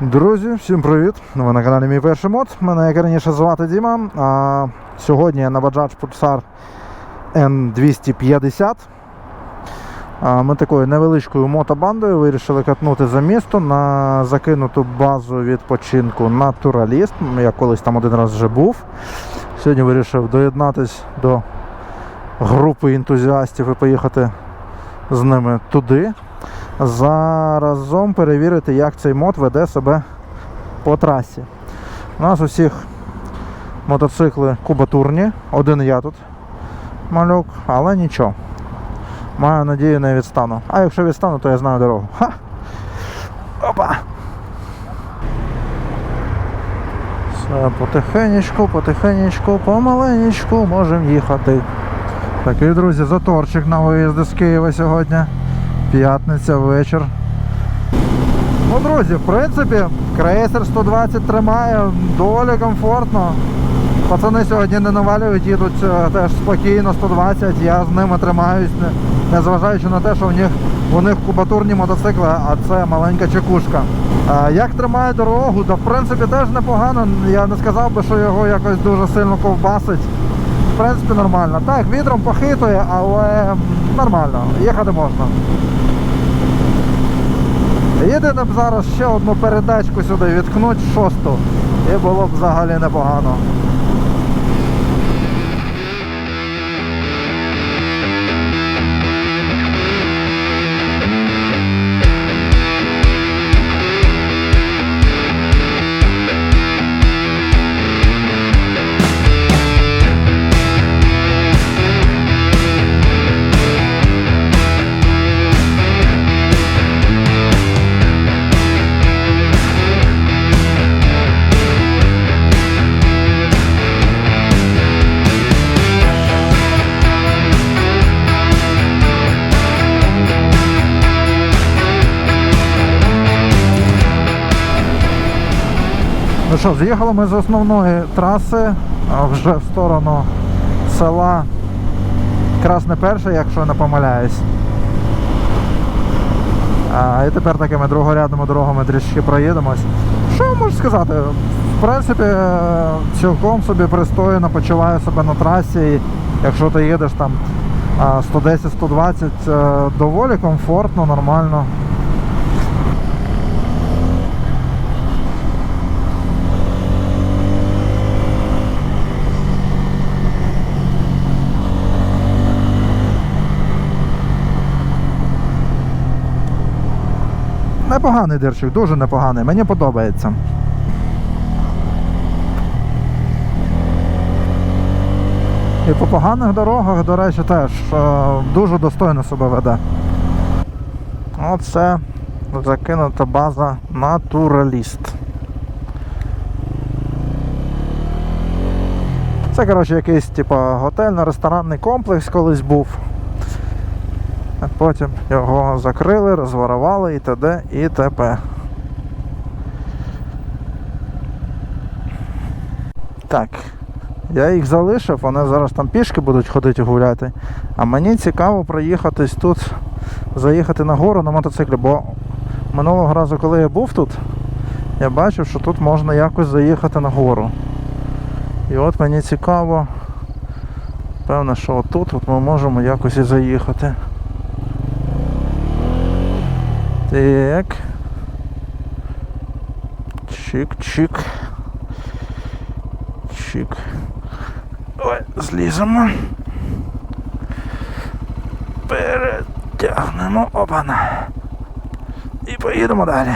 Друзі, всім привіт! Ви на каналі Мій перший мод. Мене як раніше звати Діма. А, сьогодні я на Bajaj Pulsar N250. А, ми такою невеличкою мотобандою вирішили катнути за місто на закинуту базу відпочинку Натураліст. Я колись там один раз вже був. Сьогодні вирішив доєднатись до групи ентузіастів і поїхати з ними туди. Заразом перевірити, як цей мод веде себе по трасі. У нас усіх мотоцикли кубатурні, один я тут малюк, але нічого. Маю надію, не відстану. А якщо відстану, то я знаю дорогу. Ха! Опа! Все, потихенечку, потихенечку, помаленечку можемо їхати. Такий, друзі, заторчик на виїзди з Києва сьогодні. П'ятниця вечір. Ну, друзі, в принципі, крейсер 120 тримає доволі комфортно. Пацани сьогодні не навалюють, їдуть е, теж спокійно 120, я з ними тримаюсь, не- незважаючи на те, що в них, у них кубатурні мотоцикли, а це маленька чекушка. А як тримає дорогу, то в принципі теж непогано. Я не сказав би, що його якось дуже сильно ковбасить. В принципі, нормально. Так, вітром похитує, але нормально, їхати можна. Єдине б зараз ще одну передачку сюди відкнуть шосту. І було б взагалі непогано. Ну що, з'їхали ми з основної траси вже в сторону села Красне Перше, якщо не помиляюсь. А, і тепер такими другорядними дорогами трішки проїдемось. Що можу сказати? В принципі, цілком собі пристойно почуваю себе на трасі. Якщо ти їдеш там 110-120, е, доволі комфортно, нормально. Непоганий дирчик, дуже непоганий, мені подобається. І по поганих дорогах, до речі, теж е, дуже достойно себе веде. Оце закинута база Натураліст. Це, коротше, якийсь типу, готельно-ресторанний комплекс колись був. А потім його закрили, розворували і т.д. і т.п. Так. Я їх залишив, вони зараз там пішки будуть ходити гуляти. А мені цікаво проїхатись тут, заїхати на гору на мотоциклі, бо минулого разу, коли я був тут, я бачив, що тут можна якось заїхати на гору. І от мені цікаво, певно, що отут от ми можемо якось і заїхати. Так. Чик-чик. Чик. Ой, зліземо. Перетягнемо. Опана. І поїдемо далі.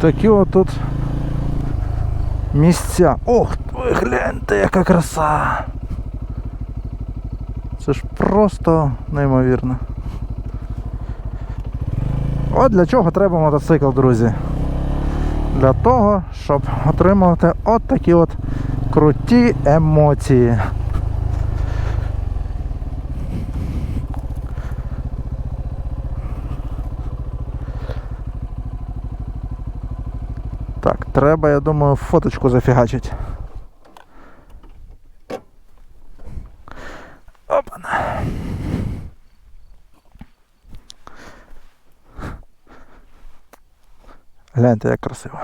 Такі отут місця. Ох, ви гляньте, яка краса! Це ж просто неймовірно. От для чого треба мотоцикл, друзі. Для того, щоб отримувати от такі от круті емоції. Так, треба, я думаю, фоточку зафігачить. Опана. Гляньте, як красиво.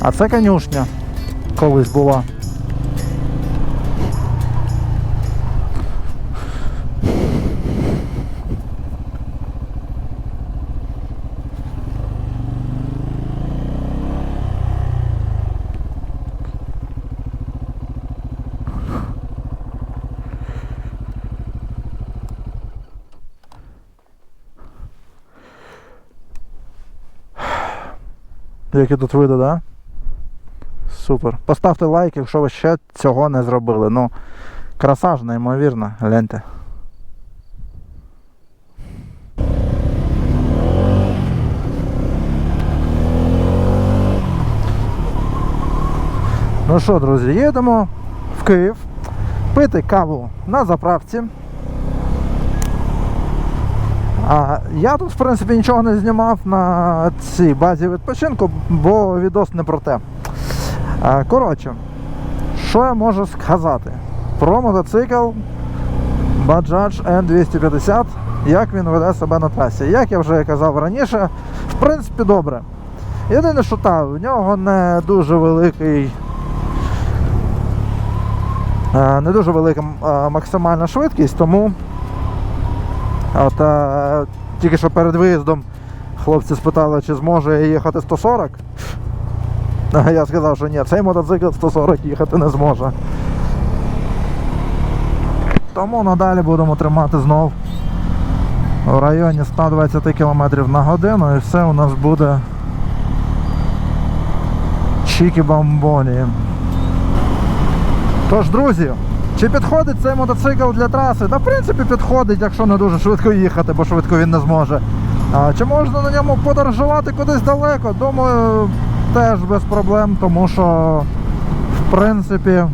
А це конюшня колись була. Які тут види, да? Супер. Поставте лайк, якщо ви ще цього не зробили. Ну, краса ж неймовірна, гляньте. Ну що, друзі, їдемо в Київ пити каву на заправці. А я тут, в принципі, нічого не знімав на цій базі відпочинку, бо відос не про те. А, Коротше, що я можу сказати про мотоцикл Bajaj N250, як він веде себе на трасі. Як я вже казав раніше, в принципі, добре. Єдине, що так, в нього не дуже великий. е, Не дуже велика е, максимальна швидкість, тому от, е, тільки що перед виїздом хлопці спитали, чи зможе їхати 140. Я сказав, що ні, цей мотоцикл 140 їхати не зможе. Тому надалі будемо тримати знов в районі 120 км на годину і все у нас буде чікі бомбоні. Тож, друзі, чи підходить цей мотоцикл для траси? Та в принципі підходить, якщо не дуже швидко їхати, бо швидко він не зможе. А, чи можна на ньому подорожувати кудись далеко? Думаю, теж без проблем, тому що в принципі.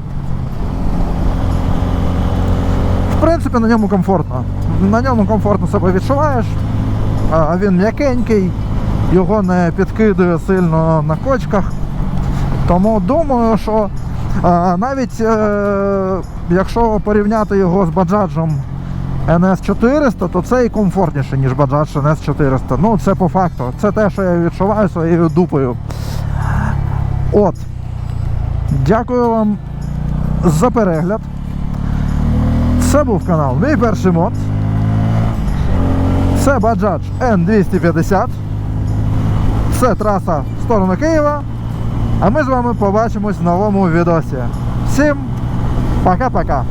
В принципі, на ньому комфортно. На ньому комфортно себе відчуваєш. Він м'якенький, його не підкидує сильно на кочках. Тому думаю, що навіть е, якщо порівняти його з баджаджем NS 400, то це і комфортніше, ніж Bajaj NS 400. Ну, це по факту. Це те, що я відчуваю своєю дупою. От. Дякую вам за перегляд. Це був канал Мій перший мод. Це Баджач N250. Це траса в сторону Києва. А ми з вами побачимось в новому відосі. Всім пока-пока!